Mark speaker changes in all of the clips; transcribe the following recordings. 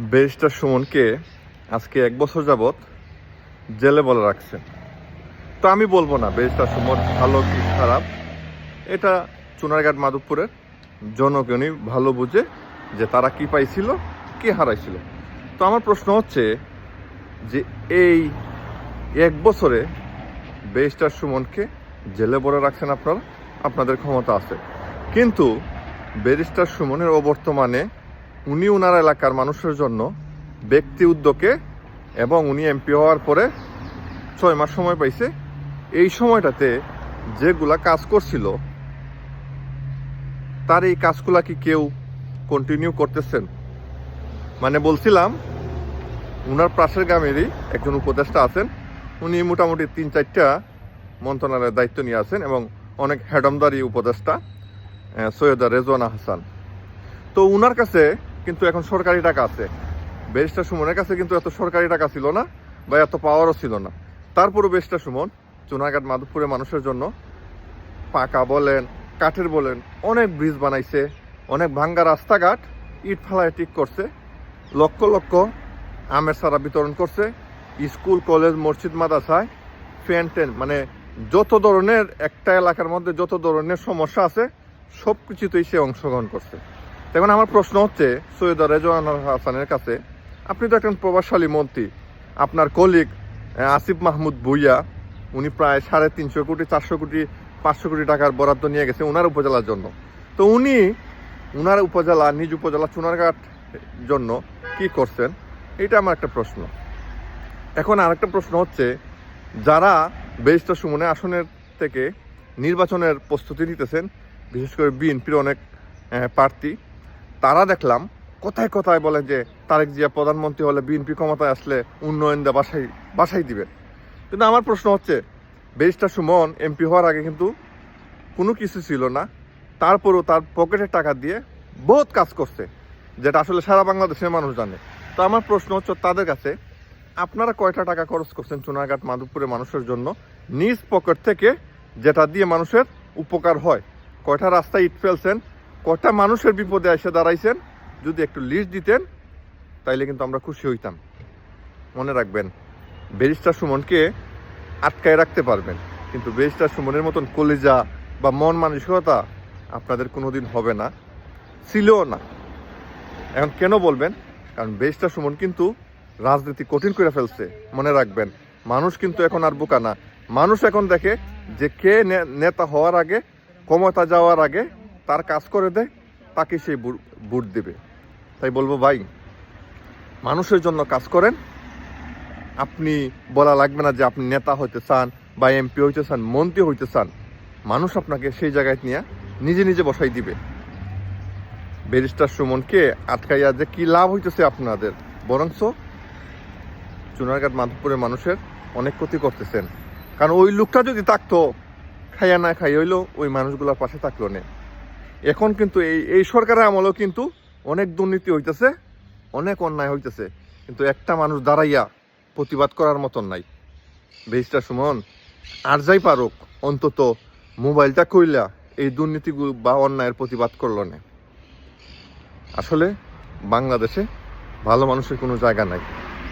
Speaker 1: Barrister সুমনকে আজকে এক বছর যাবৎ জেলে বলে রাখছেন। তো আমি বলব না, ব্যারিস্টার সুমন ভালো কি খারাপ, এটা চুনারঘাট মাধবপুরের জনগণই ভালো বুঝে যে তারা কি পাইছিল, কি হারাইছিল। তো আমার প্রশ্ন হচ্ছে যে এই এক বছরে ব্যারিস্টার সুমনকে জেলে বলে রাখছেন আপনারা? আপনাদের ক্ষমতা আছে। কিন্তু ব্যারিস্টার সুমনের অবর্তমানে উনি ওনার এলাকার মানুষের জন্য ব্যক্তি উদ্যোগে এবং উনি এমপি হওয়ার পরে ছয় মাস সময় পাইছে। এই সময়টাতে যেগুলা কাজ করছিল, তার এই কাজগুলা কি কেউ কন্টিনিউ করতেছেন? মানে বলছিলাম, উনার পাশের গ্রামেরই একজন উপদেষ্টা আছেন। উনি মোটামুটি তিন চারটা মন্ত্রণালয়ের দায়িত্ব নিয়ে আছেন এবং অনেক হ্যাডমদারি উপদেষ্টা সৈয়দা রেজওয়ানা হাসান। তো উনার কাছে কিন্তু এখন সরকারি টাকা আছে। ব্যারিস্টার সুমনের কাছে কিন্তু এত সরকারি টাকা ছিল না বা এত পাওয়ারও ছিল না। তারপরও ব্যারিস্টার সুমন চুনাঘাট মাধবপুরের মানুষের জন্য পাকা বলেন, কাঠের বলেন, অনেক ব্রিজ বানাইছে, অনেক ভাঙ্গা রাস্তাঘাট ইট ফালায় ঠিক করছে, লক্ষ লক্ষ আমের সারা বিতরণ করছে, স্কুল, কলেজ, মসজিদ মাদ্রাসায় ফ্যান টেন মানে যত ধরনের একটা এলাকার মধ্যে যত ধরনের সমস্যা আছে সব কিছুতেই সে অংশগ্রহণ করছে। এখন আমার প্রশ্ন হচ্ছে, সৈয়দ রেজওয়ান হাসানের কাছে, আপনি তো একজন প্রভাবশালী মন্ত্রী। আপনার কলিগ আসিফ মাহমুদ ভুইয়া, উনি প্রায় সাড়ে তিনশো কোটি, চারশো কোটি, পাঁচশো কোটি টাকার বরাদ্দ নিয়ে গেছে উনার উপজেলার জন্য। তো উনি, উনার উপজেলা, নিজ উপজেলা চুনারঘাট জন্য কি করছেন? এটা আমার একটা প্রশ্ন। এখন আরেকটা প্রশ্ন হচ্ছে, যারা বেরিস্টার সুমনে আসনের থেকে নির্বাচনের প্রস্তুতি নিতেছেন, বিশেষ করে বিএনপির অনেক প্রার্থী তারা দেখলাম, কথায় কথায় বলে যে তারেক জিয়া প্রধানমন্ত্রী হলে বিএনপি ক্ষমতায় আসলে উন্নয়ন দেওয়া বাসাই বাসাই দিবে। কিন্তু আমার প্রশ্ন হচ্ছে, ব্যারিস্টার সুমন এমপি হওয়ার আগে কিন্তু কোনো কিছু ছিল না। তারপরেও তার পকেটের টাকা দিয়ে বহুত কাজ করছে, যেটা আসলে সারা বাংলাদেশের মানুষ জানে। তো আমার প্রশ্ন হচ্ছে তাদের কাছে, আপনারা কয়টা টাকা খরচ করছেন চুনারঘাট মাধবপুরের মানুষের জন্য? নিজ পকেট থেকে যেটা দিয়ে মানুষের উপকার হয়, কয়টা রাস্তায় ইট ফেলছেন? কয়টা মানুষের বিপদে এসে দাঁড়াইছেন? যদি একটু লিস্ট দিতেন, তাইলে কিন্তু আমরা খুশি হইতাম। মনে রাখবেন, ব্যারিস্টার সুমনকে আটকায় রাখতে পারবেন, কিন্তু ব্যারিস্টার সুমনের মতন কলেজা বা মন মানসিকতা আপনাদের কোনো দিন হবে না, ছিলও না। এখন কেন বলবেন? কারণ ব্যারিস্টার সুমন কিন্তু রাজনীতি কঠিন করে ফেলছে, মনে রাখবেন। মানুষ কিন্তু এখন আর বোকা না। মানুষ এখন দেখে যে কে নেতা হওয়ার আগে, ক্ষমতা যাওয়ার আগে তার কাজ করে দেয় তাকে সে ভোট দেবে। তাই বলব, ভাই, মানুষের জন্য কাজ করেন। আপনি বলা লাগবে না যে আপনি নেতা হইতে চান বা এমপি হইতে চান, মন্ত্রী হইতে চান। মানুষ আপনাকে সেই জায়গায় নিয়ে নিজে নিজে বসাই দিবে। ব্যারিস্টার সুমনকে আটকাইয়া যে কি লাভ হইতেছে আপনাদের। বরঞ্চ চুনারঘাট মাধবপুরের মানুষের অনেক ক্ষতি করতেছেন। কারণ ওই লোকটা যদি থাকতো, খাইয়া না খাই হইল ওই মানুষগুলোর পাশে থাকল না। এখন কিন্তু এই এই সরকারের আমলেও কিন্তু অনেক দুর্নীতি হইতেছে, অনেক অন্যায় হইতেছে। কিন্তু একটা মানুষ দাঁড়াইয়া প্রতিবাদ করার মতন নাই। বেরিস্টার সুমন, আর যাই পারুক, অন্তত মোবাইলটা কইলা এই দুর্নীতি বা অন্যায়ের প্রতিবাদ করল না। আসলে বাংলাদেশে ভালো মানুষের কোনো জায়গা নাই।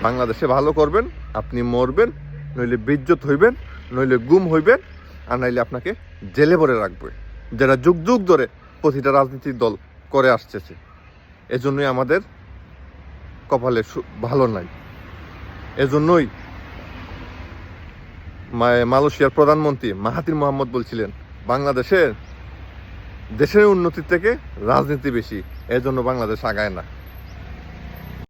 Speaker 1: বাংলাদেশে ভালো করবেন, আপনি মরবেন, নইলে বিজ্জত হইবেন, নইলে গুম হইবেন, আর নাইলে আপনাকে জেলে ভরে রাখবে। যেটা যুগ যুগ ধরে প্রতিটা রাজনীতির দল করে আসছে এজন্যই আমাদের কপালে ভালো নাই। এজন্যই মালয়েশিয়ার প্রধানমন্ত্রী মাহাতির মোহাম্মদ বলছিলেন, বাংলাদেশের, দেশের উন্নতির থেকে রাজনীতি বেশি, এজন্য বাংলাদেশ আগায় না।